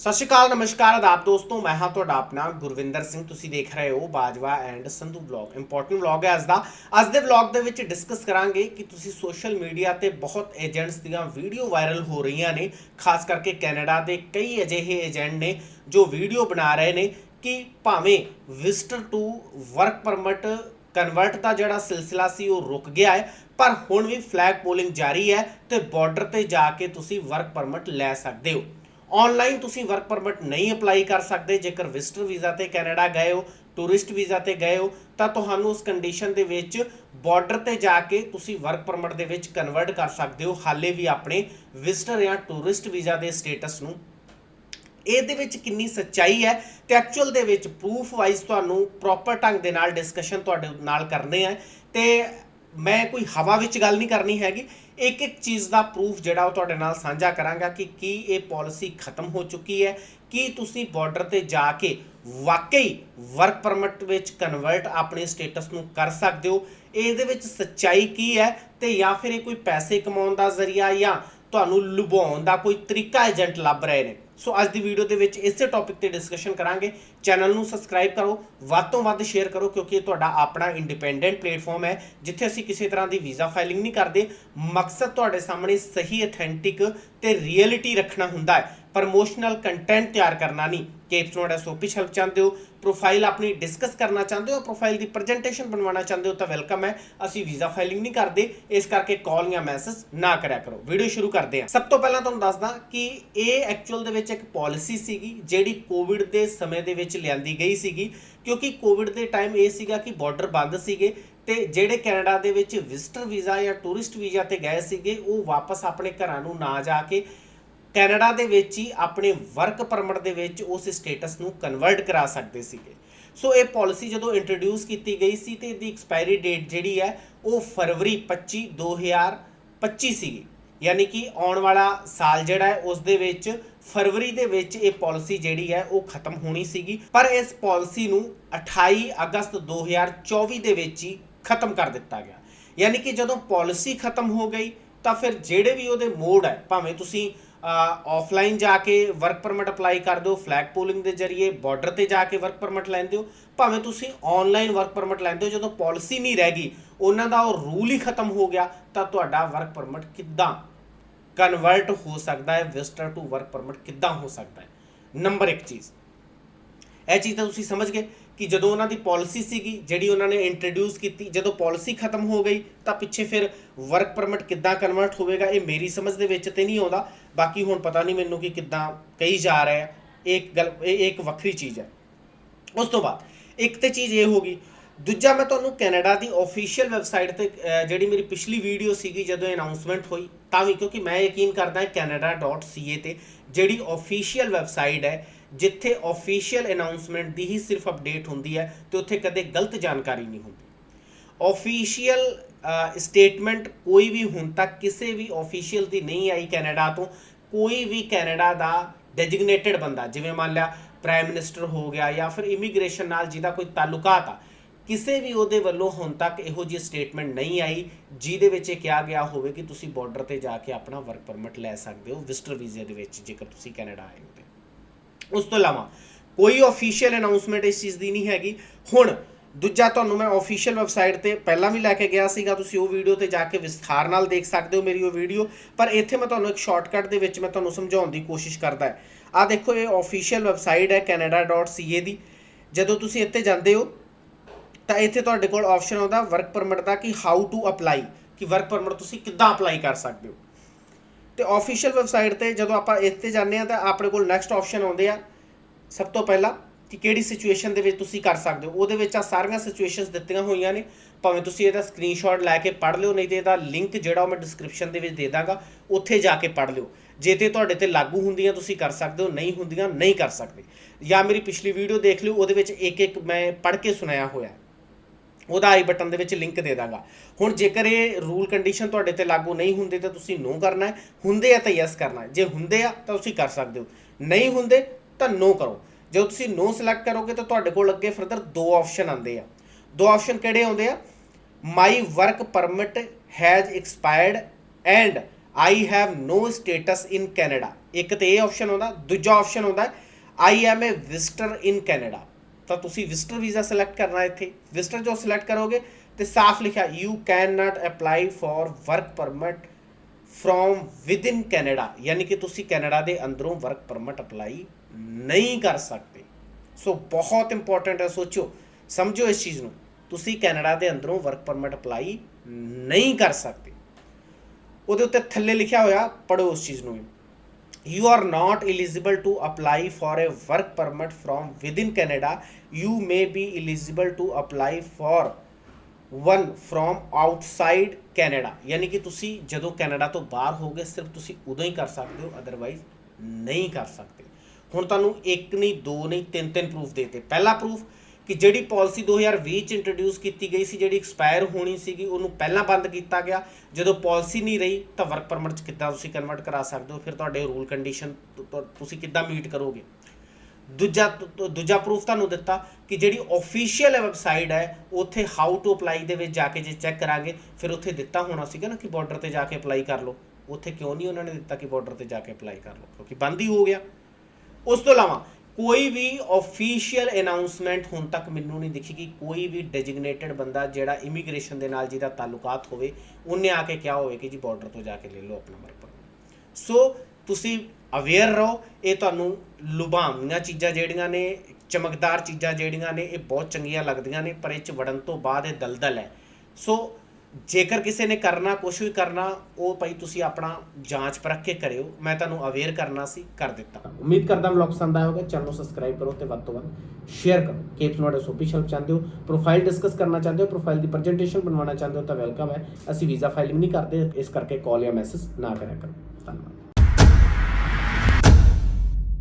ਸਤਿ ਸ਼੍ਰੀ ਅਕਾਲ, ਨਮਸਕਾਰ ਆਦਾਬ ਦੋਸਤੋ, ਮੈਂ ਹਾਂ ਤੁਹਾਡਾ ਆਪਣਾ ਗੁਰਵਿੰਦਰ ਸਿੰਘ। ਤੁਸੀਂ ਦੇਖ ਰਹੇ ਹੋ Bajwa and Sandhu vlog. Important vlog ਹੈ ਅੱਜ ਦਾ। ਅੱਜ ਦੇ ਵਲੌਗ ਦੇ ਵਿੱਚ ਡਿਸਕਸ ਕਰਾਂਗੇ ਕਿ ਤੁਸੀਂ ਸੋਸ਼ਲ ਮੀਡੀਆ ਤੇ ਬਹੁਤ ਏਜੰਟਸ ਦੀਆਂ ਵੀਡੀਓ ਵਾਇਰਲ ਹੋ ਰਹੀਆਂ ਨੇ, ਖਾਸ ਕਰਕੇ ਕੈਨੇਡਾ ਦੇ ਕਈ ਅਜਿਹੇ ਏਜੰਟ ਨੇ ਜੋ ਵੀਡੀਓ ਬਣਾ ਰਹੇ ਨੇ ਕਿ ਭਾਵੇਂ visitor to work permit convert ਦਾ ਜਿਹੜਾ ਸਿਲਸਿਲਾ ਸੀ ਉਹ ਰੁਕ ਗਿਆ ਹੈ, ਪਰ ਹੁਣ ਵੀ ਫਲੈਗ ਪੋਲਿੰਗ ਜਾਰੀ ਹੈ ਤੇ ਬਾਰਡਰ ਤੇ ਜਾ ਕੇ ਤੁਸੀਂ ਵਰਕ ਪਰਮਿਟ ਲੈ ਸਕਦੇ ਹੋ। ਆਨਲਾਈਨ ਤੁਸੀਂ ਵਰਕ ਪਰਮਿਟ ਨਹੀਂ ਅਪਲਾਈ ਕਰ ਸਕਦੇ। ਜੇਕਰ ਵਿਜ਼ਟਰ ਵੀਜ਼ਾ ਤੇ ਕੈਨੇਡਾ ਗਏ ਹੋ ਟੂਰਿਸਟ ਵੀਜ਼ਾ ਤੇ ਗਏ ਹੋ, ਤਾਂ ਤੁਹਾਨੂੰ ਉਸ ਕੰਡੀਸ਼ਨ ਦੇ ਵਿੱਚ ਬਾਰਡਰ ਤੇ ਜਾ ਕੇ ਤੁਸੀਂ ਵਰਕ ਪਰਮਿਟ ਦੇ ਵਿੱਚ ਕਨਵਰਟ ਕਰ ਸਕਦੇ ਹੋ। ਹਾਲੇ ਵੀ ਆਪਣੇ ਵਿਜ਼ਟਰ ਜਾਂ ਟੂਰਿਸਟ ਵੀਜ਼ਾ ਦੇ ਸਟੇਟਸ ਨੂੰ। ਇਹਦੇ ਵਿੱਚ ਕਿੰਨੀ ਸੱਚਾਈ ਹੈ ਤੇ ਐਕਚੁਅਲ ਦੇ ਵਿੱਚ ਪ੍ਰੂਫ ਵਾਈਜ਼ ਤੁਹਾਨੂੰ ਪ੍ਰੋਪਰ ਢੰਗ ਦੇ ਨਾਲ ਡਿਸਕਸ਼ਨ ਤੁਹਾਡੇ ਨਾਲ ਕਰਨੇ ਆ। ਤੇ ਮੈਂ ਕੋਈ ਹਵਾ ਵਿੱਚ ਗੱਲ ਨਹੀਂ ਕਰਨੀ ਹੈਗੀ। ਇੱਕ ਇੱਕ ਚੀਜ਼ ਦਾ ਪ੍ਰੂਫ ਜਿਹੜਾ ਉਹ ਤੁਹਾਡੇ ਨਾਲ ਸਾਂਝਾ ਕਰਾਂਗਾ ਕਿ ਕੀ ਇਹ ਪਾਲਿਸੀ ਖਤਮ ਹੋ ਚੁੱਕੀ ਹੈ। ਕੀ ਤੁਸੀਂ ਬਾਰਡਰ ਤੇ ਜਾ ਕੇ ਵਾਕਈ ਵਰਕ ਪਰਮਿਟ ਵਿੱਚ ਕਨਵਰਟ ਆਪਣੇ ਸਟੇਟਸ ਨੂੰ ਕਰ ਸਕਦੇ ਹੋ? ਇਹਦੇ ਵਿੱਚ ਸੱਚਾਈ ਕੀ ਹੈ ਤੇ ਜਾਂ ਫਿਰ ਇਹ ਕੋਈ ਪੈਸੇ ਕਮਾਉਣ ਦਾ ਜ਼ਰੀਆ ਜਾਂ ਤੁਹਾਨੂੰ ਲੁਭਾਉਣ ਦਾ ਕੋਈ ਤਰੀਕਾ ਏਜੰਟ ਲੱਭ ਰਹੇ ਨੇ? ਸੋ ਅੱਜ ਦੀ ਵੀਡੀਓ ਦੇ ਵਿੱਚ ਇਸੇ ਟੌਪਿਕ ਤੇ ਡਿਸਕਸ਼ਨ ਕਰਾਂਗੇ। ਚੈਨਲ ਨੂੰ ਸਬਸਕ੍ਰਾਈਬ ਕਰੋ, ਵੱਧ ਤੋਂ ਵੱਧ ਸ਼ੇਅਰ ਕਰੋ, ਕਿਉਂਕਿ ਇਹ ਤੁਹਾਡਾ ਆਪਣਾ ਇੰਡੀਪੈਂਡੈਂਟ ਪਲੇਟਫਾਰਮ ਹੈ, ਜਿੱਥੇ ਅਸੀਂ ਕਿਸੇ ਤਰ੍ਹਾਂ ਦੀ ਵੀਜ਼ਾ ਫਾਈਲਿੰਗ ਨਹੀਂ ਕਰਦੇ। ਮਕਸਦ ਤੁਹਾਡੇ ਸਾਹਮਣੇ ਸਹੀ ਅਥੈਂਟਿਕ ਤੇ ਰੀਅਲਿਟੀ ਰੱਖਣਾ ਹੁੰਦਾ ਹੈ। ਪ੍ਰਮੋਸ਼ਨਲ ਕੰਟੈਂਟ ਤਿਆਰ ਕਰਨਾ ਨਹੀਂ। ਕੇਪਸਟੋਨ ਐਸਓਪੀ ਹੈਲਪ ਚਾਹੁੰਦੇ ਹੋ ਪ੍ਰੋਫਾਈਲ ਆਪਣੀ ਡਿਸਕਸ ਕਰਨਾ ਚਾਹੁੰਦੇ ਹੋ ਪ੍ਰੋਫਾਈਲ ਦੀ ਪ੍ਰੈਜੈਂਟੇਸ਼ਨ ਬਣਵਾਉਣਾ ਚਾਹੁੰਦੇ ਹੋ ਤਾਂ ਵੈਲਕਮ ਹੈ। ਅਸੀਂ ਵੀਜ਼ਾ ਫਾਈਲਿੰਗ ਨਹੀਂ ਕਰਦੇ, ਇਸ ਕਰਕੇ ਕਾਲ ਜਾਂ ਮੈਸੇਜ ਨਾ ਕਰਿਆ ਕਰੋ। ਵੀਡੀਓ ਸ਼ੁਰੂ ਕਰਦੇ ਹਾਂ। ਸਭ ਤੋਂ ਪਹਿਲਾਂ ਤੁਹਾਨੂੰ ਦੱਸਦਾ ਕਿ ਇਹ ਐਕਚੁਅਲ ਦੇ ਵਿੱਚ ਇੱਕ ਪਾਲਿਸੀ ਸੀਗੀ, ਜਿਹੜੀ ਕੋਵਿਡ ਦੇ ਸਮੇਂ ਦੇ ਵਿੱਚ ਲਿਆਂਦੀ ਗਈ ਸੀਗੀ, ਕਿਉਂਕਿ ਕੋਵਿਡ ਦੇ ਟਾਈਮ ਇਹ ਸੀਗਾ ਕਿ ਬਾਰਡਰ ਬੰਦ ਸੀਗੇ ਤੇ ਜਿਹੜੇ ਕੈਨੇਡਾ ਦੇ ਵਿੱਚ ਵਿਜ਼ਟਰ ਵੀਜ਼ਾ ਜਾਂ ਟੂਰਿਸਟ ਵੀਜ਼ਾ ਤੇ ਗਏ ਸੀਗੇ, ਉਹ ਵਾਪਸ ਆਪਣੇ ਘਰਾਂ ਨੂੰ ਨਾ ਜਾ ਕੇ ਕੈਨੇਡਾ ਦੇ ਵਿੱਚ ਹੀ ਆਪਣੇ ਵਰਕ ਪਰਮਿਟ ਦੇ ਵਿੱਚ ਉਸ ਸਟੇਟਸ ਨੂੰ ਕਨਵਰਟ ਕਰਾ ਸਕਦੇ ਸੀਗੇ। ਸੋ ਇਹ ਪਾਲਿਸੀ ਜਦੋਂ ਇੰਟਰੋਡਿਊਸ ਕੀਤੀ ਗਈ ਸੀ ਤੇ ਇਹਦੀ ਐਕਸਪਾਇਰੀ ਡੇਟ ਜਿਹੜੀ ਹੈ, ਉਹ ਫਰਵਰੀ 25 2025 ਸੀਗੀ। ਯਾਨੀ ਕਿ ਆਉਣ ਵਾਲਾ ਸਾਲ ਜਿਹੜਾ ਹੈ, ਉਸ ਦੇ ਵਿੱਚ ਫਰਵਰੀ ਦੇ ਵਿੱਚ ਇਹ ਪਾਲਿਸੀ ਜਿਹੜੀ ਹੈ, ਉਹ ਖਤਮ ਹੋਣੀ ਸੀਗੀ। ਪਰ ਇਸ ਪਾਲਿਸੀ ਨੂੰ 28 ਅਗਸਤ 2024 ਦੇ ਵਿੱਚ ਹੀ ਖਤਮ ਕਰ ਦਿੱਤਾ ਗਿਆ। ਯਾਨੀ ਕਿ ਜਦੋਂ ਪਾਲਿਸੀ ਖਤਮ ਹੋ ਗਈ, ਤਾਂ ਫਿਰ ਜਿਹੜੇ ਵੀ ਉਹਦੇ ਮੋਡ ਹੈ, ਭਾਵੇਂ ਤੁਸੀਂ ਆਫਲਾਈਨ ਜਾ ਕੇ ਵਰਕ ਪਰਮਿਟ ਅਪਲਾਈ ਕਰ ਦਿਓ ਫਲੈਗ ਪੋਲਿੰਗ ਦੇ ਜ਼ਰੀਏ ਬਾਰਡਰ ਤੇ ਜਾ ਕੇ ਵਰਕ ਪਰਮਿਟ ਲੈਂਦੇ ਹੋ। ਭਾਵੇਂ ਤੁਸੀਂ ਆਨਲਾਈਨ ਵਰਕ ਪਰਮਿਟ ਲੈਂਦੇ ਹੋ, ਜਦੋਂ ਪਾਲਿਸੀ ਨਹੀਂ ਰਹਿ ਗਈ, ਉਹਨਾਂ ਦਾ ਉਹ ਰੂਲ ਹੀ ਖਤਮ ਹੋ ਗਿਆ, ਤਾਂ ਤੁਹਾਡਾ ਵਰਕ ਪਰਮਿਟ ਕਿੱਦਾਂ ਕਨਵਰਟ ਹੋ ਸਕਦਾ ਹੈ ਵਿਜ਼ਟਰ ਟੂ ਵਰਕ ਪਰਮਿਟ ਕਿੱਦਾਂ ਹੋ ਸਕਦਾ ਹੈ? ਨੰਬਰ 1 ਚੀਜ਼। ਇਹ ਚੀਜ਼ ਤਾਂ ਤੁਸੀਂ ਸਮਝ ਗਏ ਕਿ ਜਦੋਂ ਉਹਨਾਂ ਦੀ ਪਾਲਿਸੀ ਸੀਗੀ, ਜਿਹੜੀ ਉਹਨਾਂ ਨੇ ਇੰਟਰੋਡਿਊਸ ਕੀਤੀ, ਜਦੋਂ ਪਾਲਿਸੀ ਖਤਮ ਹੋ ਗਈ, ਤਾਂ ਪਿੱਛੇ ਫਿਰ ਵਰਕ ਪਰਮਿਟ ਕਿੱਦਾਂ ਕਨਵਰਟ ਹੋਵੇਗਾ, ਇਹ ਮੇਰੀ ਸਮਝ ਦੇ ਵਿੱਚ ਤੇ ਨਹੀਂ ਆਉਂਦਾ। ਬਾਕੀ ਹੁਣ ਪਤਾ ਨਹੀਂ ਮੈਨੂੰ ਕਿ ਕਿੱਦਾਂ ਕਹੀ ਜਾ ਰਿਹਾ ਹੈ। ਇੱਕ ਗੱਲ, ਇਹ ਇੱਕ ਵੱਖਰੀ ਚੀਜ਼ ਹੈ। ਉਸ ਤੋਂ ਬਾਅਦ ਇੱਕ ਤੇ ਚੀਜ਼ ਇਹ ਹੋਗੀ ਦੂਜਾ ਮੈਂ ਤੁਹਾਨੂੰ ਕੈਨੇਡਾ ਦੀ ਅਫੀਸ਼ੀਅਲ ਵੈਬਸਾਈਟ ਤੇ ਜਿਹੜੀ ਮੇਰੀ ਪਿਛਲੀ ਵੀਡੀਓ ਸੀਗੀ ਜਦੋਂ ਅਨਾਉਂਸਮੈਂਟ ਹੋਈ, ਤਾਂ ਵੀ ਕਿਉਂਕਿ ਮੈਂ ਯਕੀਨ ਕਰਦਾ ਹਾਂ canada.ca ਤੇ ਜਿਹੜੀ ਅਫੀਸ਼ੀਅਲ ਵੈਬਸਾਈਟ ਹੈ, ਜਿੱਥੇ ਅਫੀਸ਼ੀਅਲ ਅਨਾਉਂਸਮੈਂਟ ਦੀ ਹੀ ਸਿਰਫ ਅਪਡੇਟ ਹੁੰਦੀ ਹੈ ਤੇ ਉੱਥੇ ਕਦੇ ਗਲਤ ਜਾਣਕਾਰੀ ਨਹੀਂ ਹੁੰਦੀ। ਅਫੀਸ਼ੀਅਲ ਸਟੇਟਮੈਂਟ uh, ਕੋਈ ਵੀ ਹੁਣ ਤੱਕ ਕਿਸੇ ਵੀ ਅਫੀਸ਼ੀਅਲ ਦੀ ਨਹੀਂ ਆਈ ਕੈਨੇਡਾ ਤੋਂ, ਕੋਈ ਵੀ ਕੈਨੇਡਾ ਦਾ ਡੈਜ਼ਿਗਨੇਟਿਡ ਬੰਦਾ, ਜਿਵੇਂ ਮੰਨ ਲਿਆ ਪ੍ਰਾਈਮ ਮਿਨਿਸਟਰ ਹੋ ਗਿਆ ਜਾਂ ਫਿਰ ਇਮੀਗ੍ਰੇਸ਼ਨ ਨਾਲ ਜਿਹਦਾ ਕੋਈ ਤਾਲੁਕਾਤ ਆ, ਕਿਸੇ ਵੀ ਉਹਦੇ ਵੱਲੋਂ ਹੁਣ ਤੱਕ ਇਹੋ ਜਿਹੀ ਸਟੇਟਮੈਂਟ ਨਹੀਂ ਆਈ, ਜਿਹਦੇ ਵਿੱਚ ਇਹ ਕਿਹਾ ਗਿਆ ਹੋਵੇ ਕਿ ਤੁਸੀਂ ਬਾਰਡਰ ਤੇ ਜਾ ਕੇ ਆਪਣਾ ਵਰਕ ਪਰਮਿਟ ਲੈ ਸਕਦੇ ਹੋ ਵਿਜ਼ਟਰ ਵੀਜ਼ੇ ਦੇ ਵਿੱਚ, ਜੇਕਰ ਤੁਸੀਂ ਕੈਨੇਡਾ ਆਏ ਹੋ ਤੇ। ਉਸ ਤੋਂ ਇਲਾਵਾ ਕੋਈ ਅਫੀਸ਼ੀਅਲ ਅਨਾਉਂਸਮੈਂਟ ਇਸ ਚੀਜ਼ ਦੀ ਨਹੀਂ ਹੈਗੀ। ਹੁਣ ਦੂਜਾ ਤੁਹਾਨੂੰ ਮੈਂ ਅਫੀਸ਼ੀਅਲ ਵੈਬਸਾਈਟ ਤੇ ਪਹਿਲਾਂ ਵੀ ਲੈ ਕੇ ਗਿਆ ਸੀਗਾ, ਤੁਸੀਂ ਉਹ ਵੀਡੀਓ ਤੇ ਜਾ ਕੇ ਵਿਸਥਾਰ ਨਾਲ ਦੇਖ ਸਕਦੇ ਹੋ ਮੇਰੀ ਉਹ ਵੀਡੀਓ ਪਰ ਇੱਥੇ ਮੈਂ ਤੁਹਾਨੂੰ ਇੱਕ ਸ਼ਾਰਟਕਟ ਦੇ ਵਿੱਚ ਮੈਂ ਤੁਹਾਨੂੰ ਸਮਝਾਉਣ ਦੀ ਕੋਸ਼ਿਸ਼ ਕਰਦਾ ਹੈ। ਆ ਦੇਖੋ, ਇਹ ਅਫੀਸ਼ੀਅਲ ਵੈਬਸਾਈਟ ਹੈ canada.ca ਦੀ। ਜਦੋਂ ਤੁਸੀਂ ਇੱਥੇ ਜਾਂਦੇ ਹੋ, ਤਾਂ ਇੱਥੇ ਤੁਹਾਡੇ ਕੋਲ ਆਪਸ਼ਨ ਆਉਂਦਾ ਵਰਕ ਪਰਮਿਟ ਦਾ ਕਿ ਹਾਊ ਟੂ ਅਪਲਾਈ ਕਿ ਵਰਕ ਪਰਮਿਟ ਤੁਸੀਂ ਕਿੱਦਾਂ ਅਪਲਾਈ ਕਰ ਸਕਦੇ ਹੋ। ਤੇ ਆਫੀਸ਼ੀਅਲ ਵੈਬਸਾਈਟ ਤੇ ਜਦੋਂ ਆਪਾਂ ਇੱਥੇ ਜਾਂਦੇ ਆ ਤਾਂ ਆਪਣੇ ਕੋਲ ਨੈਕਸਟ ਆਪਸ਼ਨ ਆਉਂਦੇ ਆ। ਸਭ ਤੋਂ ਪਹਿਲਾਂ ਕਿ ਕਿਹੜੀ ਸਿਚੁਏਸ਼ਨ ਦੇ ਵਿੱਚ ਤੁਸੀਂ ਕਰ ਸਕਦੇ ਹੋ। ਉਹਦੇ ਵਿੱਚ ਆ ਸਾਰੀਆਂ ਸਿਚੁਏਸ਼ਨਸ ਦਿੱਤੀਆਂ ਹੋਈਆਂ ਨੇ। ਭਾਵੇਂ ਤੁਸੀਂ ਇਹਦਾ ਸਕਰੀਨਸ਼ਾਟ ਲੈ ਕੇ ਪੜ੍ਹ ਲਿਓ, ਨਹੀਂ ਤੇ ਇਹਦਾ ਲਿੰਕ ਜਿਹੜਾ ਉਹ ਮੈਂ ਡਿਸਕ੍ਰਿਪਸ਼ਨ ਦੇ ਵਿੱਚ ਦੇ ਦਾਂਗਾ, ਉੱਥੇ ਜਾ ਕੇ ਪੜ੍ਹ ਲਿਓ। ਜੇ ਤੇ ਤੁਹਾਡੇ ਤੇ ਲਾਗੂ ਹੁੰਦੀਆਂ, ਤੁਸੀਂ ਕਰ ਸਕਦੇ ਹੋ। ਨਹੀਂ ਹੁੰਦੀਆਂ, ਨਹੀਂ ਕਰ ਸਕਦੇ। ਜਾਂ ਮੇਰੀ ਪਿਛਲੀ ਵੀਡੀਓ ਦੇਖ ਲਿਓ, ਉਹਦੇ ਵਿੱਚ ਇੱਕ ਇੱਕ ਮੈਂ ਪੜ੍ਹ ਕੇ ਸੁਣਾਇਆ ਹੋਇਆ। ਉਹਦਾ ਆਈ ਬਟਨ ਦੇ ਵਿੱਚ ਲਿੰਕ ਦੇ ਦਾਂਗਾ। ਹੁਣ ਜੇਕਰ ਇਹ ਰੂਲ ਕੰਡੀਸ਼ਨ ਤੁਹਾਡੇ ਤੇ ਲਾਗੂ ਨਹੀਂ ਹੁੰਦੇ, ਤਾਂ ਤੁਸੀਂ ਨੋ ਕਰਨਾ ਹੈ। ਹੁੰਦੇ ਆ ਤਾਂ ਯੈਸ ਕਰਨਾ ਹੈ। ਜੇ ਹੁੰਦੇ ਆ, ਤਾਂ ਤੁਸੀਂ ਕਰ ਸਕਦੇ ਹੋ। ਨਹੀਂ ਹੁੰਦੇ, ਤਾਂ ਨੋ ਕਰੋ। ਜਦੋਂ ਤੁਸੀਂ ਨੋ ਸਿਲੈਕਟ ਕਰੋਗੇ ਤਾਂ ਤੁਹਾਡੇ ਕੋਲ ਅੱਗੇ ਫਰਦਰ ਦੋ ਆਪਸ਼ਨ ਆਉਂਦੇ ਆ। ਦੋ ਆਪਸ਼ਨ ਕਿਹੜੇ ਆਉਂਦੇ ਆ? My work permit has expired and I have no status in Canada ਇੱਕ ਤੇ ਇਹ ਆਪਸ਼ਨ ਆਉਂਦਾ, ਦੂਜਾ ਆਪਸ਼ਨ ਆਉਂਦਾ I am a visitor in Canada ਤਾਂ ਤੁਸੀਂ ਵਿਜ਼ਟਰ ਵੀਜ਼ਾ ਸਿਲੈਕਟ ਕਰਨਾ ਇੱਥੇ। ਵਿਜ਼ਟਰ ਜੋ ਸਿਲੈਕਟ ਕਰੋਗੇ ਤੇ ਸਾਫ਼ ਲਿਖਿਆ you can not apply for work permit from within Canada ਯਾਨੀ ਕਿ ਤੁਸੀਂ ਕੈਨੇਡਾ ਦੇ ਅੰਦਰੋਂ ਵਰਕ ਪਰਮਿਟ ਅਪਲਾਈ ਨਹੀਂ ਕਰ ਸਕਦੇ। ਸੋ ਬਹੁਤ ਇੰਪੋਰਟੈਂਟ ਹੈ, ਸੋਚੋ, ਸਮਝੋ ਇਸ ਚੀਜ਼ ਨੂੰ। ਤੁਸੀਂ ਕੈਨੇਡਾ ਦੇ ਅੰਦਰੋਂ ਵਰਕ ਪਰਮਿਟ ਅਪਲਾਈ ਨਹੀਂ ਕਰ ਸਕਦੇ। ਉਹਦੇ ਉੱਤੇ ਥੱਲੇ ਲਿਖਿਆ ਹੋਇਆ ਪੜੋ ਉਸ ਚੀਜ਼ ਨੂੰ ਵੀ। You are not eligible to apply for a work permit from within Canada you may be eligible to apply for one from outside Canada ਯਾਨੀ ਕਿ ਤੁਸੀਂ ਜਦੋਂ ਕੈਨੇਡਾ ਤੋਂ ਬਾਹਰ ਹੋਗੇ ਸਿਰਫ ਤੁਸੀਂ ਉਦੋਂ ਹੀ ਕਰ ਸਕਦੇ ਹੋ ਅਦਰਵਾਈਜ਼ ਨਹੀਂ ਕਰ ਸਕਦੇ। ਹੁਣ ਤੁਹਾਨੂੰ ਇੱਕ ਨਹੀਂ, ਦੋ ਨਹੀਂ, ਤਿੰਨ ਤਿੰਨ ਪ੍ਰੂਫ ਦੇ ਦੇਤੇ। ਪਹਿਲਾ ਪ੍ਰੂਫ ਕਿ ਜਿਹੜੀ ਪਾਲਿਸੀ 2020 ਚ ਇੰਟਰੋਡਿਊਸ ਕੀਤੀ ਗਈ ਸੀ, ਜਿਹੜੀ ਐਕਸਪਾਇਰ ਹੋਣੀ ਸੀਗੀ, ਉਹਨੂੰ ਪਹਿਲਾਂ ਬੰਦ ਕੀਤਾ ਗਿਆ। ਜਦੋਂ ਪਾਲਿਸੀ ਨਹੀਂ ਰਹੀ, ਤਾਂ ਵਰਕ ਪਰਮਿਟ ਚ ਕਿੱਦਾਂ ਤੁਸੀਂ ਕਨਵਰਟ ਕਰਾ ਸਕਦੇ ਹੋ? ਫਿਰ ਤੁਹਾਡੇ ਰੂਲ ਕੰਡੀਸ਼ਨ ਤੁਸੀਂ ਕਿੱਦਾਂ ਮੀਟ ਕਰੋਗੇ? ਦੂਜਾ ਦੂਜਾ ਪ੍ਰੂਫ ਤੁਹਾਨੂੰ ਦਿੱਤਾ ਕਿ ਜਿਹੜੀ ਅਫੀਸ਼ੀਅਲ ਵੈਬਸਾਈਟ ਹੈ, ਉੱਥੇ ਹਾਊ ਟੂ ਅਪਲਾਈ ਦੇ ਵਿੱਚ ਜਾ ਕੇ ਜੇ ਚੈੱਕ ਕਰਾਂਗੇ, ਫਿਰ ਉੱਥੇ ਦਿੱਤਾ ਹੋਣਾ ਸੀਗਾ ਨਾ ਕਿ ਬਾਰਡਰ ਤੇ ਜਾ ਕੇ ਅਪਲਾਈ ਕਰ ਲਓ। ਉੱਥੇ ਕਿਉਂ ਨਹੀਂ ਉਹਨਾਂ ਨੇ ਦਿੱਤਾ ਕਿ ਬਾਰਡਰ ਤੇ ਜਾ ਕੇ ਅਪਲਾਈ ਕਰ ਲਓ, ਕਿਉਂਕਿ ਬੰਦ ਹੀ ਹੋ ਗਿਆ। ਉਸ ਤੋਂ ਇਲਾਵਾ ਕੋਈ ਵੀ ਅਫੀਸ਼ੀਅਲ ਅਨਾਉਂਸਮੈਂਟ ਹੁਣ ਤੱਕ ਮੈਨੂੰ ਨਹੀਂ ਦਿਖੀ ਕਿ ਕੋਈ ਵੀ ਡੈਜ਼ਿਗਨੇਟਡ ਬੰਦਾ ਜਿਹੜਾ ਇਮੀਗ੍ਰੇਸ਼ਨ ਦੇ ਨਾਲ ਜਿਹਦਾ ਤਾਲੁਕਾਤ ਹੋਵੇ, ਉਹਨੇ ਆ ਕੇ ਕਿਹਾ ਹੋਵੇ ਕਿ ਜੀ ਬਾਰਡਰ ਤੋਂ ਜਾ ਕੇ ਲੈ ਲਓ ਆਪਣਾ ਵਰਕ ਸੋ ਤੁਸੀਂ ਅਵੇਅਰ ਰਹੋ, ਇਹ ਤੁਹਾਨੂੰ ਲੁਭਾਵੀਆਂ ਚੀਜ਼ਾਂ ਜਿਹੜੀਆਂ ਨੇ, ਚਮਕਦਾਰ ਚੀਜ਼ਾਂ ਜਿਹੜੀਆਂ ਨੇ, ਇਹ ਬਹੁਤ ਚੰਗੀਆਂ ਲੱਗਦੀਆਂ ਨੇ, ਪਰ ਇਹ ਚ ਵੜਨ ਤੋਂ ਬਾਅਦ ਇਹ ਦਲਦਲ ਹੈ। ਸੋ ਜੇਕਰ ਕਿਸੇ ਨੇ ਕਰਨਾ ਕੁਝ ਵੀ ਕਰਨਾ, ਉਹ ਭਾਈ ਤੁਸੀਂ ਆਪਣਾ ਜਾਂਚ ਪਰਖ ਕੇ ਕਰਿਓ, ਮੈਂ ਤੁਹਾਨੂੰ ਅਵੇਅਰ ਕਰਨਾ ਸੀ, ਕਰ ਦਿੱਤਾ। ਉਮੀਦ ਕਰਦਾ ਵਲੌਗ ਪਸੰਦ ਆਇਆ ਹੋਗਾ ਚੈਨਲ ਨੂੰ ਸਬਸਕ੍ਰਾਈਬ ਕਰੋ ਤੇ ਵੱਧ ਤੋਂ ਵੱਧ ਸ਼ੇਅਰ ਕਰੋ। ਕੇਪਸ ਨੋਟਸ ਆਫੀਸ਼ੀਅਲ ਚਾਹੁੰਦੇ ਹੋ ਪ੍ਰੋਫਾਈਲ ਡਿਸਕਸ ਕਰਨਾ ਚਾਹੁੰਦੇ ਹੋ ਪ੍ਰੋਫਾਈਲ ਦੀ ਪ੍ਰੈਜੈਂਟੇਸ਼ਨ ਬਣਵਾਉਣਾ ਚਾਹੁੰਦੇ ਹੋ ਤਾਂ ਵੈਲਕਮ ਹੈ। ਅਸੀਂ ਵੀਜ਼ਾ ਫਾਈਲਿੰਗ ਨਹੀਂ ਕਰਦੇ, ਇਸ ਕਰਕੇ ਕਾਲ ਜਾਂ ਮੈਸੇਜ ਨਾ ਕਰਿਆ ਕਰੋ। ਧੰਨਵਾਦ।